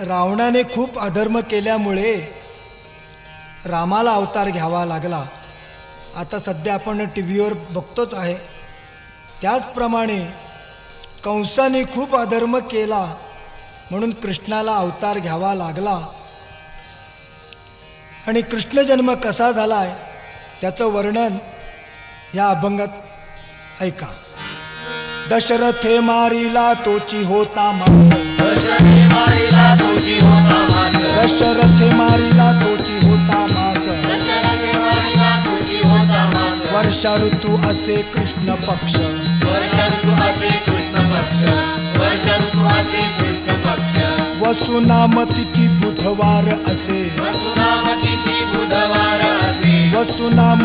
रावणाने खूप अधर्म केल्यामुळे रामाला अवतार घ्यावा लागला. आता सध्या आपण टी व्हीवर बघतोच आहे. त्याचप्रमाणे कंसाने खूप अधर्म केला म्हणून कृष्णाला अवतार घ्यावा लागला. आणि कृष्ण जन्म कसा झाला आहे त्याचं वर्णन या अभंगात ऐका. दशरथे मारिला तोची होता मारिला दशरथे मारिला तोची होता मास. वर्षा ऋतू असे कृष्ण पक्ष. वर्ष ऋतू असे कृष्ण पक्ष. वर्ष ऋतू असे कृष्ण पक्ष. वसुनाम तिथी बुधवार असे. वसुनाम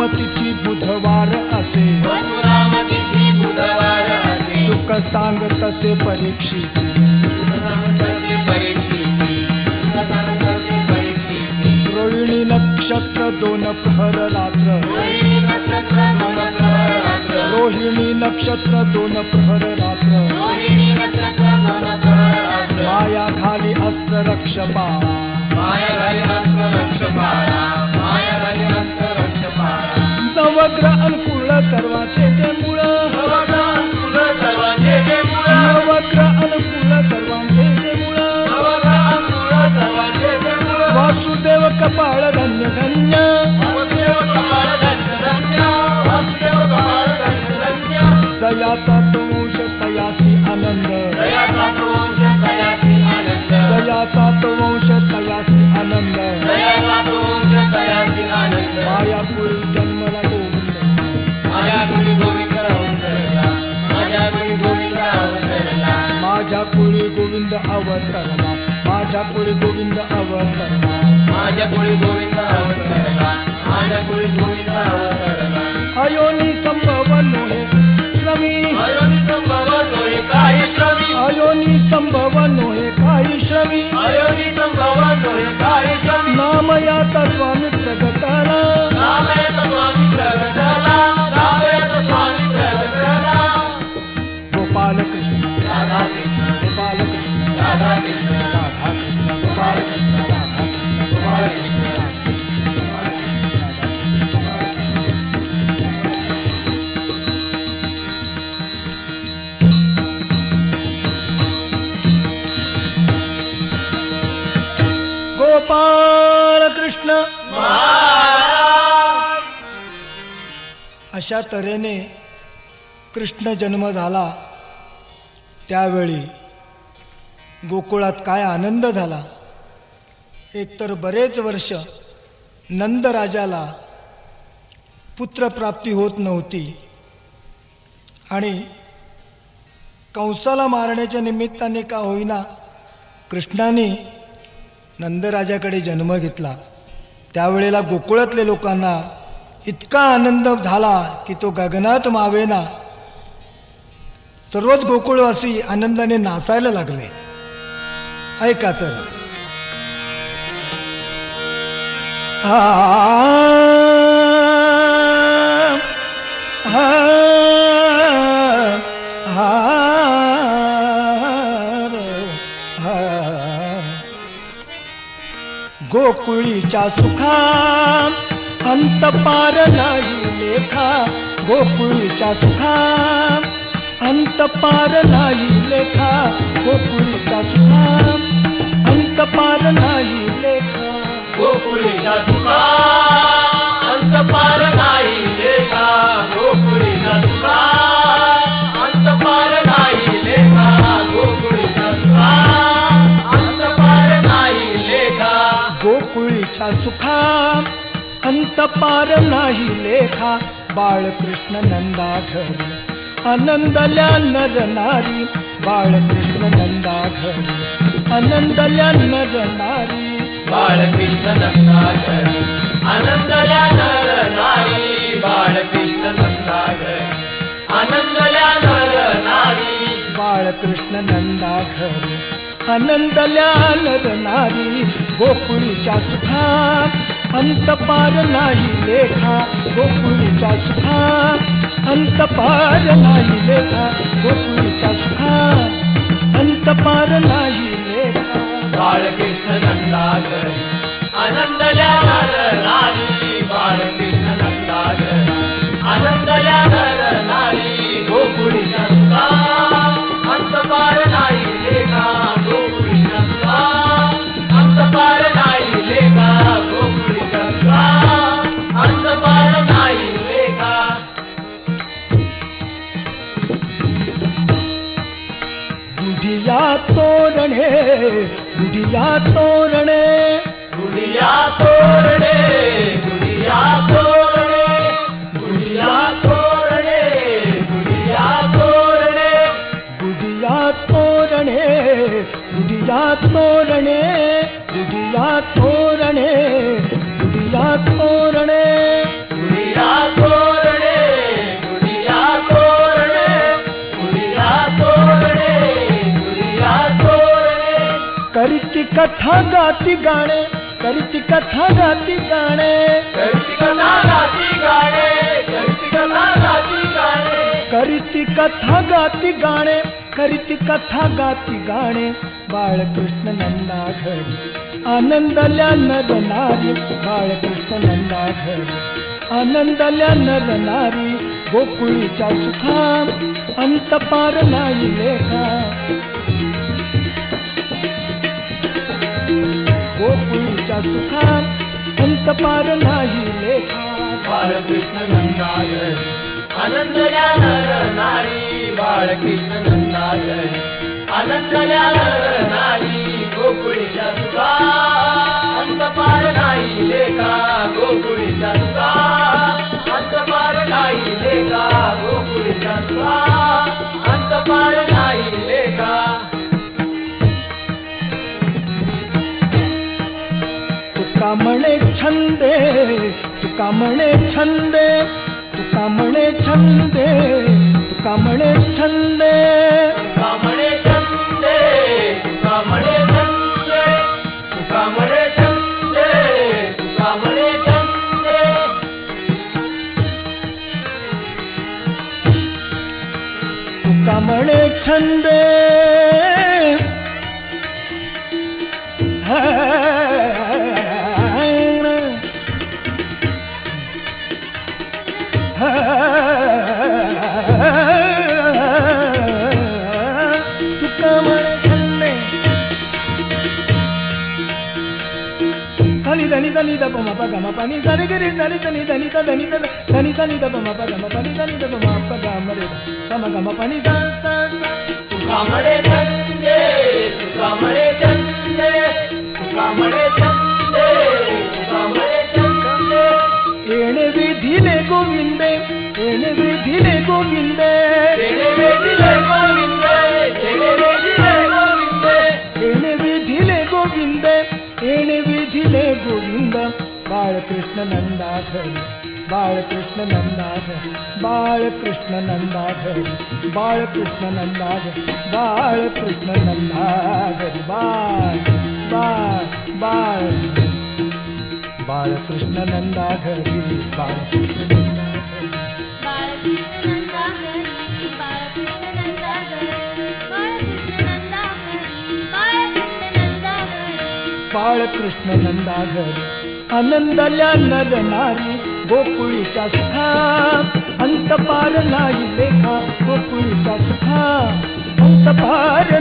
तिथी बुधवार असे. शुक सांग तसे परीक्षिती. रोहिणी नक्षत्र दोन प्रहर रात्र. रोहिणी नक्षत्र दोन प्रहर रात्र. माया खाली अस्त्र रक्ष पाळा नवग्रह अनुकूल सर्वाचे ते कुळी गोविंद अवतरला माझ्या कुळी गोविंद अवतरला माझ्या कुळी गोविंद अवतरला अयोनी संभव नोहे श्रमी. अयोनी संभव तोय काही श्रमी. अयोनी संभव नोहे काही श्रमी. अयोनी संभव तोय काही श्रमी. नामयाचा स्वामी स्वामी अशा तऱ्हेने कृष्ण जन्म झाला. त्यावेळी गोकुळात काय आनंद झाला? एकतर बरेच वर्ष नंदराजाला पुत्रप्राप्ती होत नव्हती आणि कंसाला मारण्याच्या निमित्ताने का होईना कृष्णाने नंदराजाकडे जन्म घेतला. त्यावेळेला गोकुळातल्या लोकांना इतका आनंद झाला की तो गगनात मावेना. सर्वच गोकुळवासी आनंदाने नाचायला लागले. ऐका तर. गोकुळीच्या सुखा अंत पार नाही लेखा गोकुळीच्या सुखा. अंत पार नाही लेखा गोकुळीच्या सुखा. अंत पार नाही लेखा. गोकुळीच्या सुखा. पार नाही लेखा बाळकृष्ण नंदा घरी आनंदल्या नर नारी बाळकृष्ण नंदा घरी आनंदल्या नर नारी. बाळकृष्ण नंदाघरी. आनंदल्या नर नारी बाळकृष्ण नंदाघरी. आनंदल्या नर नारी. बाळकृष्ण नंदा घरी आनंदल्या नर नारी गोकुळीच्या सुखा अंतपार नाही लेखा गोकुळीचा सुखा. अंतपार नाही लेखा गोकुळीचा सुखा. अंतपार नाही लेखा. बाळकृष्ण नंदा आनंद ગુડિયા તોરણે. ગુડિયા તોરણે ગુડિયા તોરણે ગુડિયા તોરણે ગુડિયા તોરણે. ગુડિયા તોરણે ગુડિયા તોરણે. तरी ती कथा गाती गाणे. करी ती कथा गाती गाणे. करी ती कथा गाती गाणे करी ती कथा गाती गाणे. बाळकृष्ण नंदा घरी आनंदल्या नरनारी बाळकृष्ण नंदा घरी आनंदल्या नरनारी गोकुळीच्या सुखा अंतपार नाही लेखा. तुझ्या सुखात अंत पार नाही बाळकृष्ण नंदाय आनंद नारी बाळकृष्ण नंदाय आनंद गोकुळीच्या सुखात कामणे छंदे तू कामणे छंदे ni da ni da ni da pa ma pa ga ma pa ni sa re ga re sa re da ni da ni da da ni da da ni sa ni da pa ma pa ga ma pa ni da ni da pa ma pa ga ma re pa ma ga ma pa ni sa sa sa tu ka ma re tan de tu ka ma re tan de tu ka ma re tan de Krishna Nanda घर बाल कृष्ण नंदा घर बाल कृष्ण नंदा घर बाल कृष्ण नंदा घर बाल कृष्ण नंदा घर बाल बाल बाल बाल कृष्ण नंदा बालकृष्ण नंदाधरी बाल कृष्ण नंदा घर आनंदल्या नर नारी गोकुळीच्या सुखा. अंतपार नाही लेखा गोकुळीच्या सुखा. अंतपार